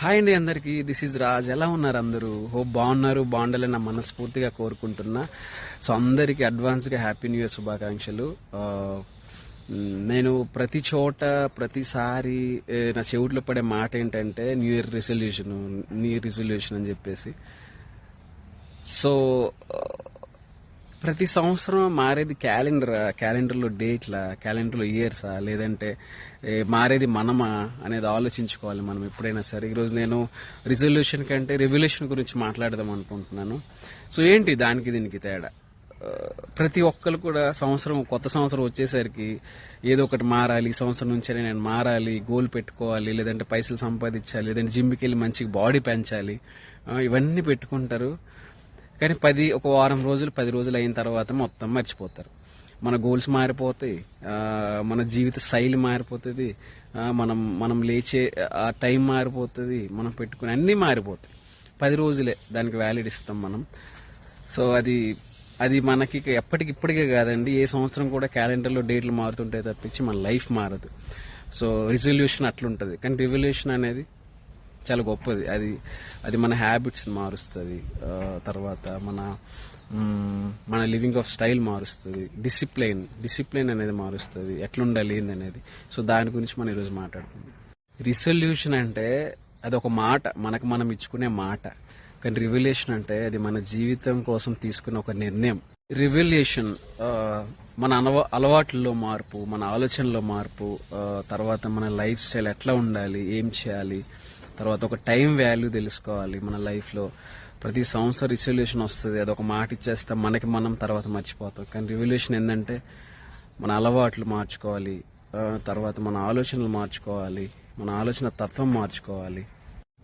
Hi అండి అందరికి. This is Raj. ఎలా ఉన్నారు అందరూ? హోప్ బాగున్నారు. బాగుండాలని నా మనస్ఫూర్తిగా కోరుకుంటున్నా. సో అందరికి అడ్వాన్స్గా హ్యాపీ న్యూ ఇయర్ శుభాకాంక్షలు. Uh, నేను ప్రతి చోట ప్రతిసారి నా చెవిట్లో పడే మాట ఏంటంటే new year resolution new year resolution అని చెప్పేసి. సో ప్రతి సంవత్సరం మారేది క్యాలెండర్ క్యాలెండర్లో డేట్లా క్యాలెండర్లో ఇయర్సా? లేదంటే మారేది మనమా అనేది ఆలోచించుకోవాలి మనం ఎప్పుడైనా సరే. ఈరోజు నేను రిజల్యూషన్ కంటే రెవల్యూషన్ గురించి మాట్లాడదాం అనుకుంటున్నాను. సో ఏంటి దానికి దీనికి తేడా? ప్రతి ఒక్కరు కూడా సంవత్సరం కొత్త సంవత్సరం వచ్చేసరికి ఏదో ఒకటి మారాలి ఈ సంవత్సరం నుంచే నేను మారాలి గోల్ పెట్టుకోవాలి లేదంటే పైసలు సంపాదించాలి లేదంటే జిమ్కి వెళ్ళి మంచిగా బాడీ పెంచాలి ఇవన్నీ పెట్టుకుంటారు. కానీ పది ఒక వారం రోజులు పది రోజులు అయిన తర్వాత మొత్తం మర్చిపోతారు. మన గోల్స్ మారిపోతాయి. మన జీవిత శైలి మారిపోతుంది. మనం మనం లేచే ఆ టైం మారిపోతుంది. మనం పెట్టుకునే అన్నీ మారిపోతాయి. పది రోజులే దానికి వ్యాలిడ్ ఇస్తాం మనం. సో అది అది మనకి ఎప్పటికి ఇప్పటికే కాదండి. ఏ సంవత్సరం కూడా క్యాలెండర్లో డేట్లు మారుతుంటాయి తప్పించి మన లైఫ్ మారదు. సో రిజల్యూషన్ అట్లుంటుంది. కానీ రివల్యూషన్ అనేది చాలా గొప్పది. అది అది మన హ్యాబిట్స్ని మారుస్తుంది. తర్వాత మన మన లివింగ్ ఆఫ్ స్టైల్ మారుస్తుంది. డిసిప్లైన్ డిసిప్లైన్ అనేది మారుస్తుంది. ఎట్లుండాలి ఏంది అనేది సో దాని గురించి మనం ఈరోజు మాట్లాడుతుంది రిసొల్యూషన్ అంటే అది ఒక మాట మనకు మనం ఇచ్చుకునే మాట. కానీ రివల్యూషన్ అంటే అది మన జీవితం కోసం తీసుకునే ఒక నిర్ణయం. రివల్యూషన్ మన అనవ అలవాట్లలో మార్పు మన ఆలోచనలో మార్పు తర్వాత మన లైఫ్ స్టైల్ ఎట్లా ఉండాలి ఏం చేయాలి తర్వాత ఒక టైం వాల్యూ తెలుసుకోవాలి మన లైఫ్లో ప్రతి సంవత్సరం రిసొల్యూషన్ వస్తుంది. అది ఒక మాట ఇచ్చేస్తాం మనకి మనం తర్వాత మర్చిపోతాం. కానీ రివల్యూషన్ ఏంటంటే మన అలవాట్లు మార్చుకోవాలి. తర్వాత మన ఆలోచనలు మార్చుకోవాలి. మన ఆలోచన తత్వం మార్చుకోవాలి.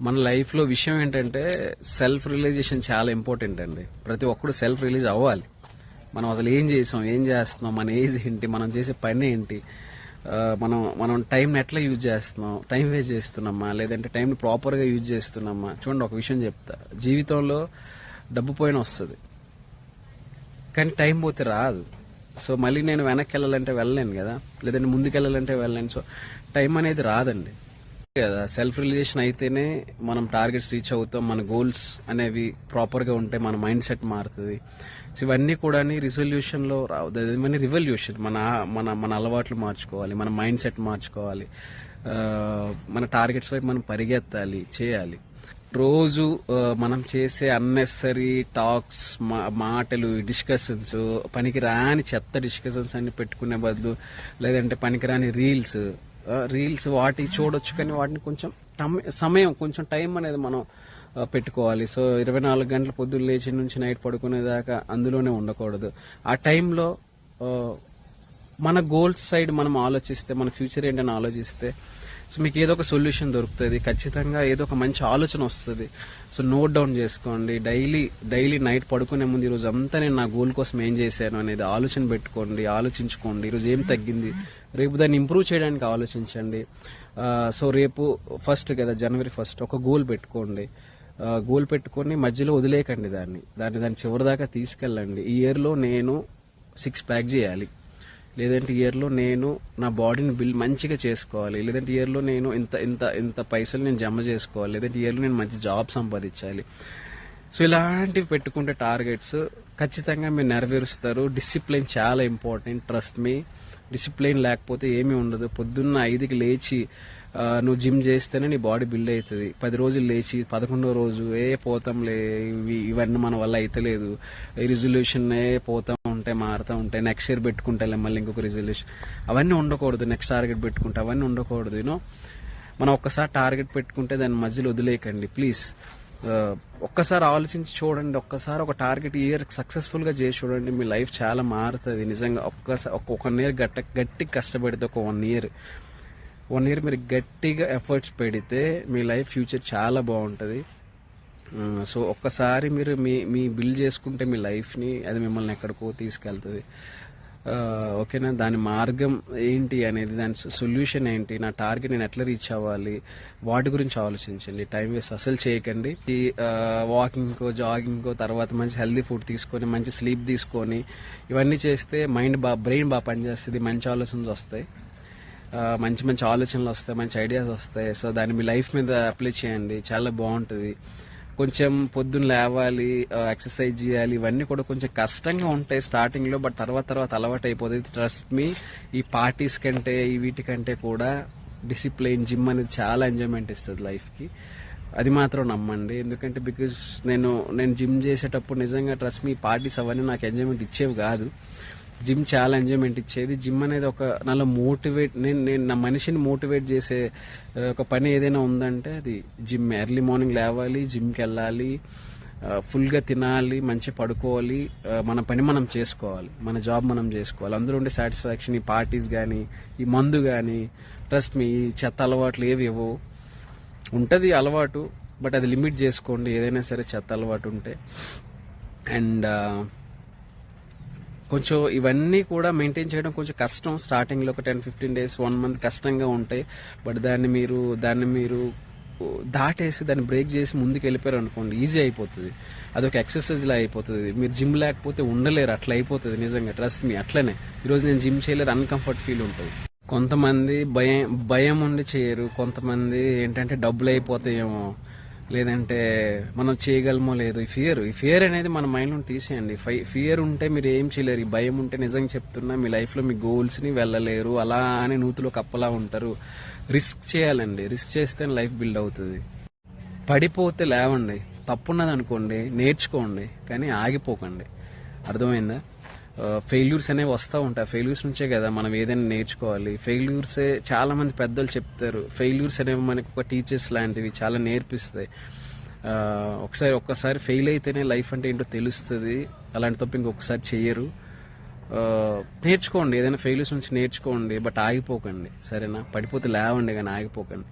మన లైఫ్లో విషయం ఏంటంటే సెల్ఫ్ రియలైజేషన్ చాలా ఇంపార్టెంట్ అండి. ప్రతి ఒక్కరు సెల్ఫ్ రిలీజ్ అవ్వాలి. మనం అసలు ఏం చేసాం? ఏం చేస్తున్నాం? మన ఏజ్ ఏంటి? మనం చేసే పని ఏంటి? మనం మనం టైంని ఎట్లా యూజ్ చేస్తున్నాం? టైం వేస్ట్ చేస్తున్నామా? లేదంటే టైంని ప్రాపర్గా యూజ్ చేస్తున్నామా? చూడండి ఒక విషయం చెప్తా. జీవితంలో డబ్బు పోయిన వస్తుంది. కానీ టైం పోతే రాదు. సో మళ్ళీ నేను వెనక్కి వెళ్ళాలంటే వెళ్ళలేను కదా? లేదంటే ముందుకు వెళ్ళాలంటే వెళ్ళలేను. సో టైం అనేది రాదండి. కదా సెల్ఫ్ రిలేషన్ అయితేనే మనం టార్గెట్స్ రీచ్ అవుతాం మన గోల్స్ అనేవి ప్రాపర్గా ఉంటే మన మైండ్ సెట్ మారుతుంది. సో ఇవన్నీ కూడా రిజల్యూషన్లో రావద్దు మన రివల్యూషన్ మన మన మన అలవాట్లు మార్చుకోవాలి మన మైండ్ సెట్ మార్చుకోవాలి మన టార్గెట్స్ వైపు మనం పరిగెత్తాలి చేయాలి. రోజు మనం చేసే అన్నెసరీ టాక్స్ మాటలు డిస్కషన్స్ పనికిరాని చెత్త డిస్కషన్స్ అన్ని పెట్టుకునే బదులు లేదంటే పనికిరాని రీల్స్ రీల్స్ వాటి చూడొచ్చు కానీ వాటిని కొంచెం టమ్- సమయం కొంచెం టైం అనేది మనం పెట్టుకోవాలి. సో ఇరవై నాలుగు గంటల పొద్దున్న లేచి నుంచి నైట్ పడుకునేదాకా అందులోనే ఉండకూడదు. ఆ టైంలో మన గోల్స్ సైడ్ మనం ఆలోచిస్తే మన ఫ్యూచర్ ఏంటని ఆలోచిస్తే సో మీకు ఏదో ఒక సొల్యూషన్ దొరుకుతుంది. ఖచ్చితంగా ఏదో ఒక మంచి ఆలోచన వస్తుంది. సో నోట్ డౌన్ చేసుకోండి. డైలీ డైలీ నైట్ పడుకునే ముందు ఈరోజు అంతా నేను నా గోల్ కోసం ఏం చేశాను అనేది ఆలోచన పెట్టుకోండి ఆలోచించుకోండి. ఈరోజు ఏం తగ్గింది? రేపు దాన్ని ఇంప్రూవ్ చేయడానికి ఆలోచించండి. సో రేపు ఫస్ట్ కదా జనవరి ఫస్ట్ ఒక గోల్ పెట్టుకోండి. గోల్ పెట్టుకొని మధ్యలో వదిలేయకండి దాన్ని. దాన్ని దాన్ని చివరి దాకా తీసుకెళ్ళండి. ఈ ఇయర్లో నేను సిక్స్ ప్యాక్ చేయాలి. లేదంటే ఇయర్లో నేను నా బాడీని బిల్ మంచిగా చేసుకోవాలి. లేదంటే ఇయర్లో నేను ఇంత ఇంత ఇంత పైసలు నేను జమ చేసుకోవాలి. లేదంటే ఇయర్లో నేను మంచి జాబ్ సంపాదించాలి. సో ఇలాంటివి పెట్టుకుంటే టార్గెట్స్ ఖచ్చితంగా మీరు నెరవేరుస్తారు. డిసిప్లిన్ చాలా ఇంపార్టెంట్ ట్రస్ట్ మీ డిసిప్లిన్ లేకపోతే ఏమీ ఉండదు. పొద్దున్న ఐదుకి లేచి నువ్వు జిమ్ చేస్తేనే నీ బాడీ బిల్డ్ అవుతుంది. పది రోజులు లేచి పదకొండో రోజు ఏ పోతాంలే ఇవి ఇవన్నీ మన వల్ల అయితే లేదు రిజల్యూషన్ ఏ పోతాం ఉంటాయి మారుతూ ఉంటాయి నెక్స్ట్ ఇయర్ పెట్టుకుంటే మళ్ళీ ఇంకొక రిజల్యూషన్ అవన్నీ ఉండకూడదు నెక్స్ట్ టార్గెట్ పెట్టుకుంటే అవన్నీ ఉండకూడదు యూనో మనం ఒక్కసారి టార్గెట్ పెట్టుకుంటే దాని మధ్యలో వదిలేయకండి ప్లీజ్ ఒక్కసారి ఆలోచించి చూడండి ఒక్కసారి ఒక టార్గెట్ ఇయర్ సక్సెస్ఫుల్గా చేసి చూడండి మీ లైఫ్ చాలా మారుతుంది నిజంగా. ఒక్కసారి ఒక్కొక్క వన్ ఇయర్ గట్ట గట్టి కష్టపడితే ఒక వన్ ఇయర్ వన్ ఇయర్ మీరు గట్టిగా ఎఫర్ట్స్ పెడితే మీ లైఫ్ ఫ్యూచర్ చాలా బాగుంటుంది. సో ఒక్కసారి మీరు మీ మీ బిల్డ్ చేసుకుంటే మీ లైఫ్ని అది మిమ్మల్ని ఎక్కడికో తీసుకెళ్తుంది. ఓకేనా? దాని మార్గం ఏంటి అనేది దాని సొల్యూషన్ ఏంటి నా టార్గెట్ నేను ఎట్లా రీచ్ అవ్వాలి వాటి గురించి ఆలోచించండి. టైం వేస్ట్ అసలు చేయకండి. ఈ వాకింగ్కో జాగింగ్కో తర్వాత మంచి హెల్దీ ఫుడ్ తీసుకొని మంచి స్లీప్ తీసుకొని ఇవన్నీ చేస్తే మైండ్ బా బ్రెయిన్ బాగా పనిచేస్తుంది మంచి ఆలోచనలు వస్తాయి. మంచి మంచి ఆలోచనలు వస్తాయి మంచి ఐడియాస్ వస్తాయి. సో దాన్ని మీ లైఫ్ మీద అప్లై చేయండి చాలా బాగుంటుంది. కొంచెం పొద్దున్న లేవాలి ఎక్సర్సైజ్ చేయాలి ఇవన్నీ కూడా కొంచెం కష్టంగా ఉంటాయి స్టార్టింగ్లో బట్ తర్వాత తర్వాత అలవాటు అయిపోతుంది. ట్రస్ట్ మీ ఈ పార్టీస్ కంటే ఈ వీటికంటే కూడా డిసిప్లైన్ జిమ్ అనేది చాలా ఎంజాయ్మెంట్ ఇస్తుంది లైఫ్కి అది మాత్రం నమ్మండి. ఎందుకంటే బికాజ్ నేను నేను జిమ్ చేసేటప్పుడు నిజంగా ట్రస్ట్ మీ పార్టీస్ అవన్నీ నాకు ఎంజాయ్మెంట్ ఇచ్చేవి కాదు. జిమ్ చాలా ఎంజాయ్మెంట్ ఇచ్చేది. జిమ్ అనేది ఒక నాలో మోటివేట్ నేను నేను నా మనిషిని మోటివేట్ చేసే ఒక పని ఏదైనా ఉందంటే అది జిమ్. ఎర్లీ మార్నింగ్ లేవాలి జిమ్కి వెళ్ళాలి ఫుల్గా తినాలి మంచి పడుకోవాలి మన పని మనం చేసుకోవాలి మన జాబ్ మనం చేసుకోవాలి. అందరూ ఉండే సాటిస్ఫాక్షన్ ఈ పార్టీస్ కానీ ఈ మందు కానీ ట్రస్ట్ మీ ఈ చెత్త అలవాట్లు ఏవి ఇవ్వవు. ఉంటుంది అలవాటు బట్ అది లిమిట్ చేసుకోండి. ఏదైనా సరే చెత్త అలవాటు ఉంటే. అండ్ కొంచెం ఇవన్నీ కూడా మెయింటైన్ చేయడం కొంచెం కష్టం. స్టార్టింగ్లో ఒక ten fifteen days one month కష్టంగా ఉంటాయి. బట్ దాన్ని మీరు దాన్ని మీరు దాటేసి దాన్ని బ్రేక్ చేసి ముందుకు వెళ్ళిపోయారు అనుకోండి ఈజీ అయిపోతుంది. అదొక ఎక్సర్సైజ్ లా అయిపోతుంది. మీరు జిమ్ లేకపోతే ఉండలేరు అట్లా అయిపోతుంది నిజంగా. ట్రస్ట్ మీ అట్లనే. ఈరోజు నేను జిమ్ చేయలేదు అన్కంఫర్ట్ ఫీల్ ఉంటుంది. కొంతమంది భయం భయం ఉండి చేయరు. కొంతమంది ఏంటంటే డబ్బులు అయిపోతాయేమో. లేదంటే మనం చేయగలమో లేదు ఈ ఫియర్ ఈ ఫియర్ అనేది మన మైండ్లో తీసేయండి. తీసేయండి ఫియర్ ఉంటే మీరు ఏం చేయలేరు. ఈ భయం ఉంటే నిజంగా చెప్తున్నా మీ లైఫ్లో మీ గోల్స్ని వెళ్ళలేరు. అలా అని నూతులో కప్పలా ఉంటారు. రిస్క్ చేయాలండి. రిస్క్ చేస్తే లైఫ్ బిల్డ్ అవుతుంది. పడిపోతే లేవండి. తప్పున్నది అనుకోండి నేర్చుకోండి కానీ ఆగిపోకండి. అర్థమైందా? ఫెయిల్యూర్స్ అనేవి వస్తూ ఉంటాయి. ఫెయిల్యూర్స్ నుంచే కదా మనం ఏదైనా నేర్చుకోవాలి. ఫెయిల్యూర్సే చాలా మంది పెద్దలు చెప్తారు. ఫెయిల్యూర్స్ అనేవి మనకు ఒక టీచర్స్ లాంటివి చాలా నేర్పిస్తాయి. ఒకసారి ఒక్కసారి ఫెయిల్ అయితేనే లైఫ్ అంటే ఏంటో తెలుస్తుంది. అలాంటి తప్ప ఇంకొకసారి చెయ్యరు. నేర్చుకోండి. ఏదైనా ఫెయిల్యూర్స్ నుంచి నేర్చుకోండి బట్ ఆగిపోకండి. సరేనా? పడిపోతే లేవండి కానీ ఆగిపోకండి.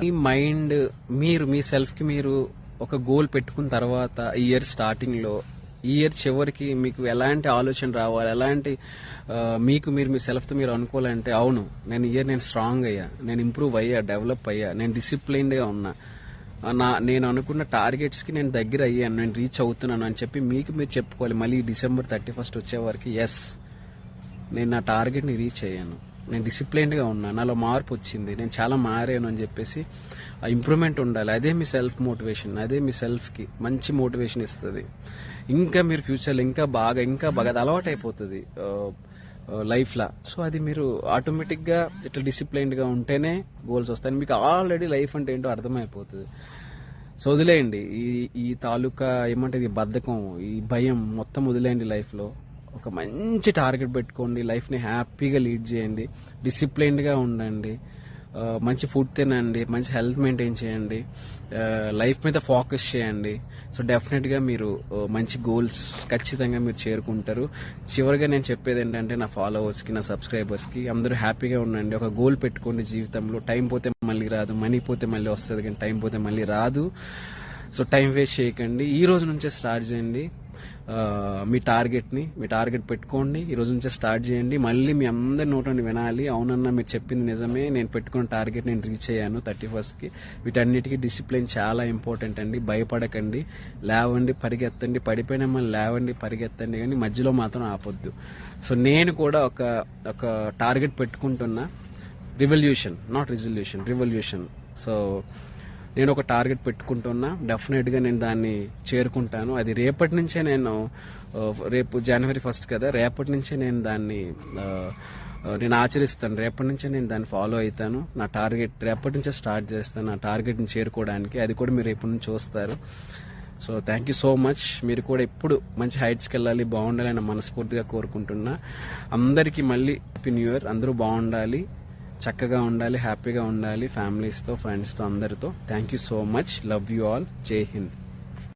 మీ మైండ్ మీరు మీ సెల్ఫ్కి మీరు ఒక గోల్ పెట్టుకున్న తర్వాత ఇయర్ స్టార్టింగ్లో ఈ ఇయర్ చివరికి మీకు ఎలాంటి ఆలోచన రావాలి? ఎలాంటి మీకు మీరు మీ సెల్ఫ్తో మీరు అనుకోవాలంటే అవును నేను ఇయర్ నేను స్ట్రాంగ్ అయ్యా. నేను ఇంప్రూవ్ అయ్యా డెవలప్ అయ్యా. నేను డిసిప్లైన్డ్గా ఉన్నా. నా నేను అనుకున్న టార్గెట్స్కి నేను దగ్గర అయ్యాను. నేను రీచ్ అవుతున్నాను అని చెప్పి మీకు మీరు చెప్పుకోవాలి. మళ్ళీ డిసెంబర్ థర్టీ ఫస్ట్ వచ్చే వరకు ఎస్ నేను నా టార్గెట్ని రీచ్ అయ్యాను. నేను డిసిప్లైన్డ్గా ఉన్నా. నాలో మార్పు వచ్చింది. నేను చాలా మారాను అని చెప్పేసి ఆ ఇంప్రూవ్మెంట్ ఉండాలి. అదే మీ సెల్ఫ్ మోటివేషన్ అదే మీ సెల్ఫ్కి మంచి మోటివేషన్ ఇస్తుంది. ఇంకా మీరు ఫ్యూచర్లో ఇంకా బాగా ఇంకా బాగా అది అలవాటు అయిపోతుంది లైఫ్లో సో అది మీరు ఆటోమేటిక్గా ఇట్లా డిసిప్లైన్డ్గా ఉంటేనే గోల్స్ వస్తాయి. మీకు ఆల్రెడీ లైఫ్ అంటే ఏంటో అర్థమైపోతుంది. సో వదిలేయండి. ఈ ఈ తాలూకా ఏమంటే ఈ బద్ధకం ఈ భయం మొత్తం వదిలేయండి లైఫ్లో ఒక మంచి టార్గెట్ పెట్టుకోండి. లైఫ్ని హ్యాపీగా లీడ్ చేయండి. డిసిప్లైన్డ్గా ఉండండి. మంచి ఫుడ్ తినండి మంచి హెల్త్ మెయింటైన్ చేయండి లైఫ్ మీద ఫోకస్ చేయండి. సో డెఫినెట్గా మీరు మంచి గోల్స్ ఖచ్చితంగా మీరు చేరుకుంటారు. చివరిగా నేను చెప్పేది ఏంటంటే నా ఫాలోవర్స్కి నా సబ్స్క్రైబర్స్కి అందరూ హ్యాపీగా ఉండండి. ఒక గోల్ పెట్టుకోండి జీవితంలో. టైం పోతే మళ్ళీ రాదు మనీ పోతే మళ్ళీ వస్తుంది కానీ టైం పోతే మళ్ళీ రాదు. సో టైం వేస్ట్ చేయకండి. ఈ రోజు నుంచే స్టార్ట్ చేయండి. మీ టార్గెట్ని మీ టార్గెట్ పెట్టుకోండి ఈ రోజు నుంచే స్టార్ట్ చేయండి. మళ్ళీ మీ అందరి నోట్ వినాలి. అవునన్నా మీరు చెప్పింది నిజమే. నేను పెట్టుకున్న టార్గెట్ నేను రీచ్ అయ్యాను థర్టీ ఫస్ట్కి. వీటన్నిటికీ డిసిప్లిన్ చాలా ఇంపార్టెంట్ అండి. భయపడకండి. లేవండి పరిగెత్తండి. పడిపోయిన మళ్ళీ లేవండి పరిగెత్తండి. కానీ మధ్యలో మాత్రం ఆపొద్దు. సో నేను కూడా ఒక ఒక టార్గెట్ పెట్టుకుంటున్నా. Revolution not resolution revolution. So నేను ఒక టార్గెట్ పెట్టుకుంటున్నా. డెఫినెట్గా నేను దాన్ని చేరుకుంటాను. అది రేపటి నుంచే నేను రేపు జనవరి ఫస్ట్ కదా రేపటి నుంచే నేను దాన్ని నేను ఆచరిస్తాను. రేపటి నుంచే నేను దాన్ని ఫాలో అవుతాను. నా టార్గెట్ రేపటి నుంచే స్టార్ట్ చేస్తాను. నా టార్గెట్ని చేరుకోవడానికి. అది కూడా మీరు ఎప్పటి నుంచి చూస్తారు. So thank you so much మీరు కూడా ఎప్పుడు మంచి హైట్స్కి వెళ్ళాలి బాగుండాలని మనస్ఫూర్తిగా కోరుకుంటున్నా. అందరికీ మళ్ళీ హ్యాపీ న్యూ ఇయర్ అందరూ బాగుండాలి. చక్కగా ఉండాలి హ్యాపీగా ఉండాలి ఫ్యామిలీస్తో ఫ్రెండ్స్తో అందరితో. Thank you so much love you all జై హింద్